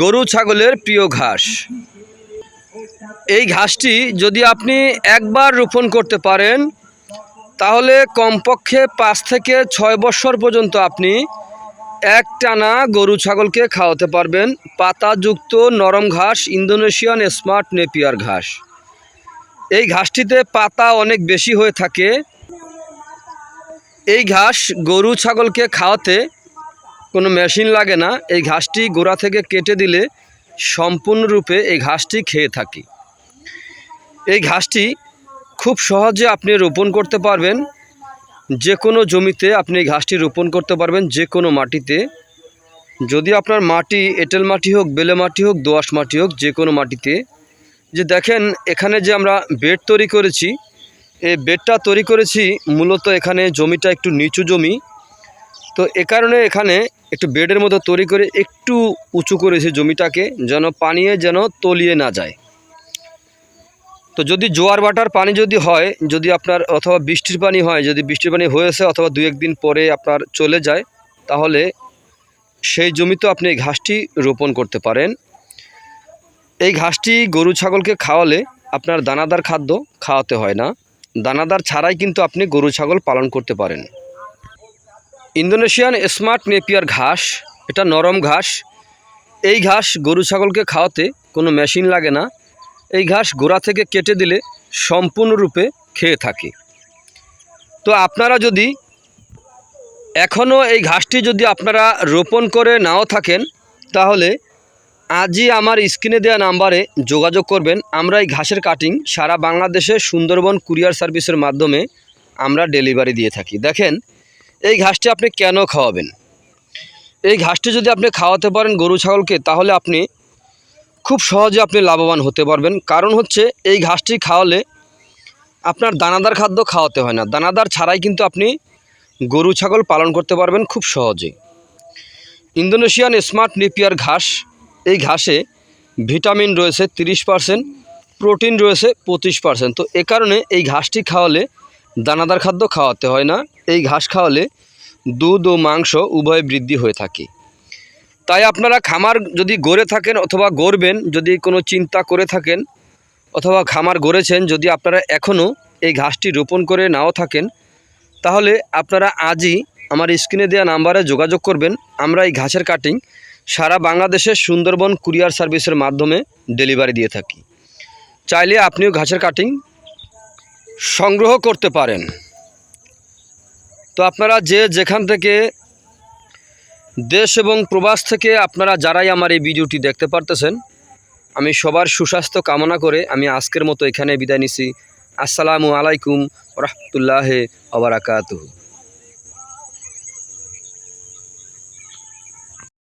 গরু ছাগলের প্রিয় ঘাস। এই ঘাসটি যদি আপনি একবার রোপণ করতে পারেন, তাহলে কমপক্ষে পাঁচ থেকে ছয় বছর পর্যন্ত আপনি এক টানা গরু ছাগলকে খাওয়াতে পারবেন। পাতাযুক্ত নরম ঘাস, ইন্দোনেশিয়ান স্মার্ট নেপিয়ার ঘাস। এই ঘাসটিতে পাতা অনেক বেশি হয়ে থাকে। এই ঘাস গরু ছাগলকে খাওয়াতে কোনো মেশিন লাগে না, এই ঘাসটি গোড়া থেকে কেটে দিলে সম্পূর্ণরূপে এই ঘাসটি খেয়ে থাকি। এই ঘাসটি খুব সহজে আপনি রোপণ করতে পারবেন যে কোনো জমিতে আপনি এই ঘাসটি রোপণ করতে পারবেন যে কোনো মাটিতে। যদি আপনার মাটি এঁটেল মাটি হোক, বেলে মাটি হোক, দোআঁশ মাটি হোক যে কোনো মাটিতে। যে দেখেন, এখানে যে আমরা বেড তৈরি করেছি, এই বেডটা তৈরি করেছি, মূলত এখানে জমিটা একটু নিচু জমি। তো এ কারণে এখানে একটু বেডের মতো তৈরি করে একটু উঁচু করেছে জমিটাকে যেন পানিয়ে যেন তলিয়ে না যায়। তো যদি জোয়ার বাটার পানি যদি হয়, যদি আপনার অথবা বৃষ্টির পানি হয়, যদি বৃষ্টির পানি হয়েছে অথবা দু একদিন পরে আপনার চলে যায়, তাহলে সেই জমিতে আপনি এই ঘাসটি রোপণ করতে পারেন। এই ঘাসটি গরু ছাগলকে খাওয়ালে আপনার দানাদার খাদ্য খাওয়াতে হয় না। দানাদার ছাড়াই কিন্তু আপনি গরু ছাগল পালন করতে পারেন। ইন্দোনেশিয়ান স্মার্ট নেপিয়ার ঘাস, এটা নরম ঘাস। এই ঘাস গরু ছাগলকে খাওয়াতে কোনো মেশিন লাগে না। এই ঘাস গোড়া থেকে কেটে দিলে সম্পূর্ণরূপে খেয়ে থাকে। তো আপনারা যদি এখনও এই ঘাসটি যদি আপনারা রোপণ করে নাও থাকেন, তাহলে আজই আমার স্ক্রিনে দেওয়া নাম্বারে যোগাযোগ করবেন। আমরা এই ঘাসের কাটিং সারা বাংলাদেশে সুন্দরবন কুরিয়ার সার্ভিসের মাধ্যমে আমরা ডেলিভারি দিয়ে থাকি। দেখেন এই ঘাসটি আপনি কেন খাওয়াবেন? এই ঘাসটি যদি আপনি খাওয়াতে পারেন গরু, ছাগলকে, তাহলে আপনি খুব সহজে আপনি লাভবান হতে পারবেন। কারণ হচ্ছে, এই ঘাসটি খাওয়ালে আপনার দানাদার খাদ্য খাওয়াতে হয় না। দানাদার ছাড়াই কিন্তু আপনি গরু, ছাগল পালন করতে পারবেন খুব সহজে। ইন্দোনেশিয়ান স্মার্ট নিপিয়ার ঘাস, এই ঘাসে ভিটামিন রয়েছে তিরিশ পার্সেন্ট, প্রোটিন রয়েছে পঁচিশ পার্সেন্ট। তো এ কারণে এই ঘাসটি খাওয়ালে দানাদার খাদ্য খাওয়াতে হয় না। এই ঘাস খাওয়ালে দুধ ও মাংস উভয় বৃদ্ধি হয়ে থাকে। তাই আপনারা খামার যদি গড়ে থাকেন অথবা গড়বেন, যদি কোনো চিন্তা করে থাকেন অথবা খামার গড়েছেন, যদি আপনারা এখনও এই ঘাসটি রোপণ করে নাও থাকেন, তাহলে আপনারা আজই আমার স্ক্রিনে দেওয়া নাম্বারে যোগাযোগ করবেন। আমরা এই ঘাসের কাটিং সারা বাংলাদেশের সুন্দরবন কুরিয়ার সার্ভিসের মাধ্যমে ডেলিভারি দিয়ে থাকি। চাইলে আপনিও ঘাসের কাটিং সংগ্রহ করতে পারেন। তো আপনারা যে যেখান থেকে দেশ এবং প্রবাস থেকে আপনারা যারাই আমার এই ভিডিওটি দেখতে পারতেছেন, আমি সবার সুস্বাস্থ্য কামনা করে আমি আজকের মতো এখানে বিদায় নিছি। আসসালামু আলাইকুম রহমতুল্লাহ আবরাকাতুহু